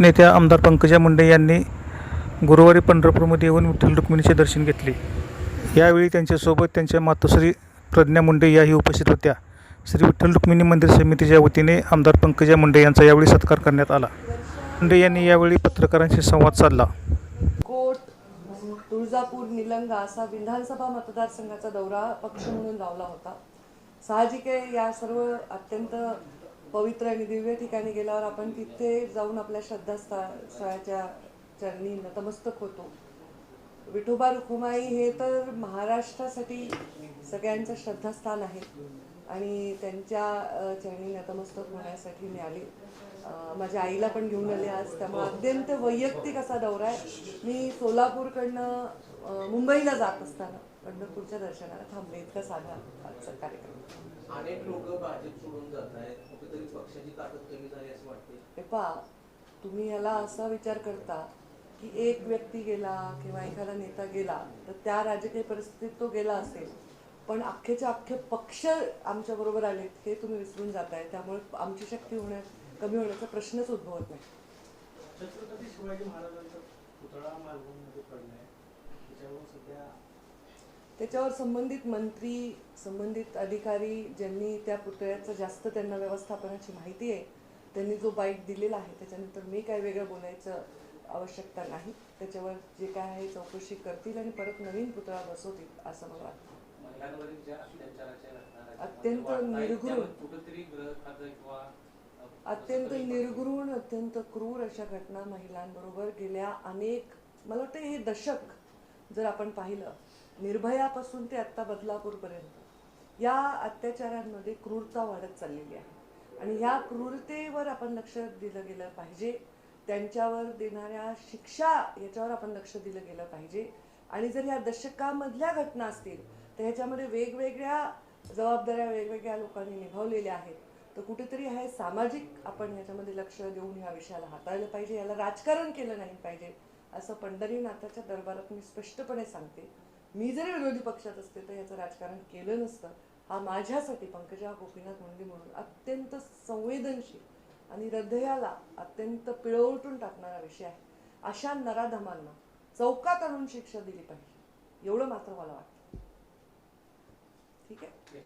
नेत्या आमदार पंकजा मुंडे यांनी गुरुवारी पंढरपूरमध्ये येऊन विठ्ठल रुक्मिणीचे दर्शन घेतले. यावेळी त्यांच्यासोबत त्यांच्या मातोश्री प्रज्ञा मुंडे याही उपस्थित होत्या. श्री विठ्ठल रुक्मिणी मंदिर समितीच्या वतीने आमदार पंकजा मुंडे यांचा यावेळी सत्कार करण्यात आला. मुंडे यांनी यावेळी पत्रकारांशी संवाद साधला. कोट तुळजापूर निलंगा असा विधानसभा मतदारसंघाचा दौरा पक्ष म्हणून लावला होता. साहजिक आहे या सर्व अत्यंत पवित्र आणि दिव्य ठिकाणी गेल्यावर आपण तिथे जाऊन आपल्या श्रद्धास्थळाच्या चरणी नतमस्तक होतो. विठोबा रुखुमाई हे तर महाराष्ट्रासाठी सगळ्यांचं श्रद्धास्थान आहे. आणि त्यांच्या चरणी नतमस्तक होण्यासाठी मी आले माझ्या आईला पण घेऊन आले आज. त्यामुळे अत्यंत वैयक्तिक असा दौरा आहे. मी सोलापूरकडनं मुंबईला जात असताना पंढरपूरच्या दर्शनाला थांबले. इतका साधा आजचा कार्यक्रम. अनेक लोक भाजप सोडून जात आहेत. कुठेतरी पक्षाची ताकद कमी झाली असं वाटते पहा तुम्ही याला असा विचार करता की एक व्यक्ती गेला किंवा एखादा नेता गेला तर त्या राजकीय परिस्थितीत तो गेला असेल. पण अख्खेच्या अख्खे पक्ष आमच्या बरोबर आलेत हे तुम्ही विसरून जाताय. त्यामुळे आमची शक्ती होण्या कमी होण्याचा प्रश्नच उद्भवत नाही. छत्रपती शिवाजी महाराजांचा पुतळा मालवणमध्ये पडलाय. त्याच्यावर सध्या त्याच्यावर संबंधित मंत्री संबंधित अधिकारी ज्यांनी त्या पुतळ्याचं जास्त त्यांना व्यवस्थापनाची माहिती आहे त्यांनी जो बाईट दिलेला आहे त्याच्यानंतर मी काय वेगळं बोलायचं आवश्यकता नाही. त्याच्यावर जे काय आहे चौकशी करतील आणि परत नवीन पुतळा बसवतील असं मला वाटतं. अत्यंत निर्घृण. कुठेतरी ग्रह खातं किंवा अत्यंत सगळी- निर्घृण अत्यंत क्रूर अशा घटना महिलांबरोबर गेल्या अनेक मला वाटतं हे दशक जर आपण पाहिलं निर्भयापासून ते आत्ता बदलापूरपर्यंत या अत्याचारांमध्ये क्रूरता वाढत चाललेली आहे. आणि ह्या क्रूरतेवर आपण लक्ष दिलं गेलं पाहिजे त्यांच्यावर देणाऱ्या शिक्षा याच्यावर आपण लक्ष दिलं गेलं पाहिजे. आणि जर ह्या दशकामधल्या घटना असतील तर ह्याच्यामध्ये वेगवेगळ्या जबाबदाऱ्या वेगवेगळ्या लोकांनी निभावलेल्या आहेत. तर कुठेतरी हे सामाजिक आपण याच्यामध्ये लक्ष देऊन ह्या विषयाला हाताळलं पाहिजे याला राजकारण केलं नाही पाहिजे असं पंढरीनाथाच्या दरबारात मी स्पष्टपणे सांगते. मी जरी विरोधी पक्षात असते तर याचं राजकारण केलं नसतं. हा माझ्यासाठी पंकजा गोपीनाथ मुंडे म्हणून अत्यंत संवेदनशील आणि हृदयाला अत्यंत पिळवटून टाकणारा विषय आहे. अशा नराधमांना चौकात आणून शिक्षा दिली पाहिजे. एवढं मात्र मला वाटतं. ठीक आहे?